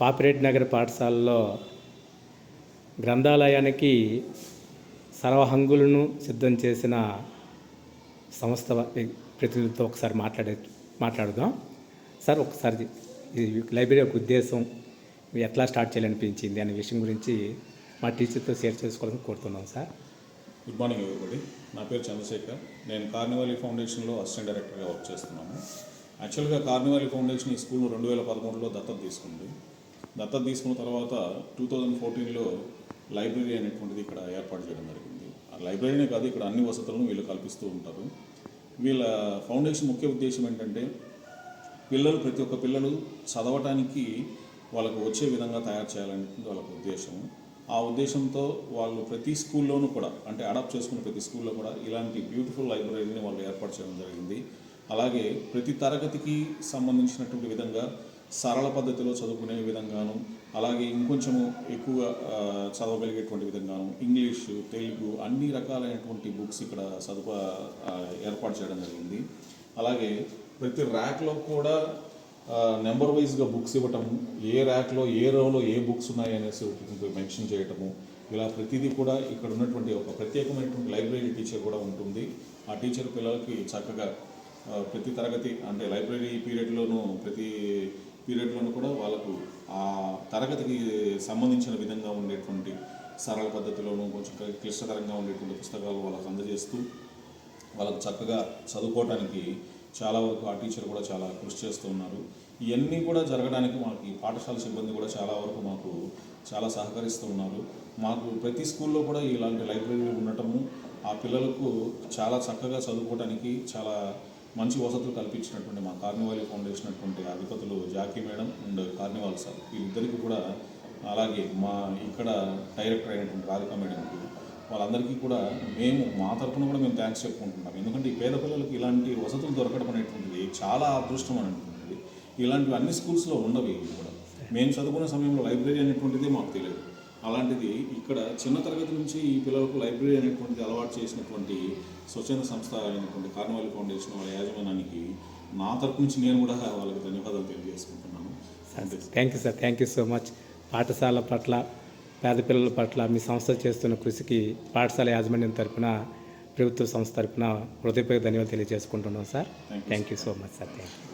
పాపిరెడ్డి నగర్ పాఠశాలలో గ్రంథాలయానికి సర్వహంగులను సిద్ధం చేసిన సంస్థ ప్రతినిధులతో ఒకసారి మాట్లాడే మాట్లాడదాం. సార్ ఒకసారి లైబ్రరీ యొక్క ఉద్దేశం ఎట్లా స్టార్ట్ చేయాలనిపించింది అనే విషయం గురించి మా టీచర్తో షేర్ చేసుకోవాలని కోరుతున్నాం సార్. Good morning everybody. నా పేరు చంద్రశేఖర్. నేను కార్నివాలి ఫౌండేషన్లో అసిస్టెంట్ డైరెక్టర్గా వర్క్ చేస్తున్నాను. యాక్చువల్గా కార్నివాలి ఫౌండేషన్ ఈ స్కూల్ను రెండు వేల పదమూడులో దత్తత తీసుకుంది. దత్తత తీసుకున్న తర్వాత టూ థౌజండ్ ఫోర్టీన్లో లైబ్రరీ అనేటువంటిది ఇక్కడ ఏర్పాటు చేయడం జరిగింది. ఆ లైబ్రరీనే కాదు ఇక్కడ అన్ని వసతులను వీళ్ళు కల్పిస్తూ ఉంటారు. వీళ్ళ ఫౌండేషన్ ముఖ్య ఉద్దేశం ఏంటంటే పిల్లలు ప్రతి ఒక్క పిల్లలు చదవటానికి వాళ్ళకు వచ్చే విధంగా తయారు చేయాలని వాళ్ళకు ఉద్దేశం. ఆ ఉద్దేశంతో వాళ్ళు ప్రతి స్కూల్లోనూ కూడా అంటే అడాప్ట్ చేసుకున్న ప్రతి స్కూల్లో కూడా ఇలాంటి బ్యూటిఫుల్ లైబ్రరీని వాళ్ళు ఏర్పాటు చేయడం జరిగింది. అలాగే ప్రతి తరగతికి సంబంధించినటువంటి విధంగా సరళ పద్ధతిలో చదువుకునే విధంగాను అలాగే ఇంకొంచెము ఎక్కువగా చదవగలిగేటువంటి విధంగాను ఇంగ్లీషు తెలుగు అన్ని రకాలైనటువంటి బుక్స్ ఇక్కడ సదుప ఏర్పాటు చేయడం జరిగింది. అలాగే ప్రతి ర్యాక్లో కూడా నెంబర్ వైజ్గా బుక్స్ ఇవ్వటం ఏ ర్యాక్లో ఏ రోలో ఏ బుక్స్ ఉన్నాయి అనేసి మెన్షన్ చేయటము ఇలా ప్రతిదీ కూడా ఇక్కడ ఉన్నటువంటి ఒక ప్రత్యేకమైనటువంటి లైబ్రరీ టీచర్ కూడా ఉంటుంది. ఆ టీచర్ పిల్లలకి చక్కగా ప్రతి తరగతి అంటే లైబ్రరీ పీరియడ్లోనూ ప్రతి పీరియడ్లను కూడా వాళ్ళకు ఆ తరగతికి సంబంధించిన విధంగా ఉండేటువంటి సరళ పద్ధతిలోనూ కొంచెం క్లిష్టతరంగా ఉండేటువంటి పుస్తకాలు వాళ్ళకు అందజేస్తూ వాళ్ళకు చక్కగా చదువుకోవడానికి చాలా వరకు ఆ టీచర్ కూడా చాలా కృషి చేస్తూ ఉన్నారు. ఇవన్నీ కూడా జరగడానికి మాకు ఈ పాఠశాల సిబ్బంది కూడా చాలా వరకు మాకు చాలా సహకరిస్తూ ఉన్నారు. మాకు ప్రతి స్కూల్లో కూడా ఇలాంటి లైబ్రరీ ఉండటము ఆ పిల్లలకు చాలా చక్కగా చదువుకోవడానికి చాలా మంచి వసతులు కల్పించినటువంటి మా కార్నివాల్ ఫౌండేషన్ అటువంటి అధిపతులు Jackie madam and carnival sir. వీళ్ళిద్దరికీ కూడా అలాగే మా ఇక్కడ డైరెక్టర్ అయినటువంటి రాధికా మేడంకి వాళ్ళందరికీ కూడా మేము మా తరపున కూడా మేము థ్యాంక్స్ చెప్పుకుంటున్నాం. ఎందుకంటే ఈ పేద పిల్లలకి ఇలాంటి వసతులు దొరకడం అనేటువంటిది చాలా అదృష్టం అనేటువంటిది. ఇలాంటివి అన్ని స్కూల్స్లో ఉండవు ఇవి కూడా. మేము చదువుకునే సమయంలో లైబ్రరీ అనేటువంటిది మాకు తెలియదు. అలాంటిది ఇక్కడ చిన్న తరగతి నుంచి ఈ పిల్లలకు లైబ్రరీ అనేటువంటిది అలవాటు చేసినటువంటి స్వచ్ఛంద సంస్థ అయినటువంటి కార్నవాల్ ఫౌండేషన్ వాళ్ళ యాజమాన్యానికి నా తరపు నుంచి నేను కూడా వాళ్ళకి ధన్యవాదాలు తెలియజేసుకుంటున్నాను. Thank you sir thank you so much పాఠశాల పట్ల పేద పిల్లల పట్ల మీ సంస్థ చేస్తున్న కృషికి పాఠశాల యాజమాన్యం తరపున ప్రభుత్వ సంస్థ తరపున హృదయపూర్వక ధన్యవాదాలు తెలియజేసుకుంటున్నాం sir. Thank you so much sir thank you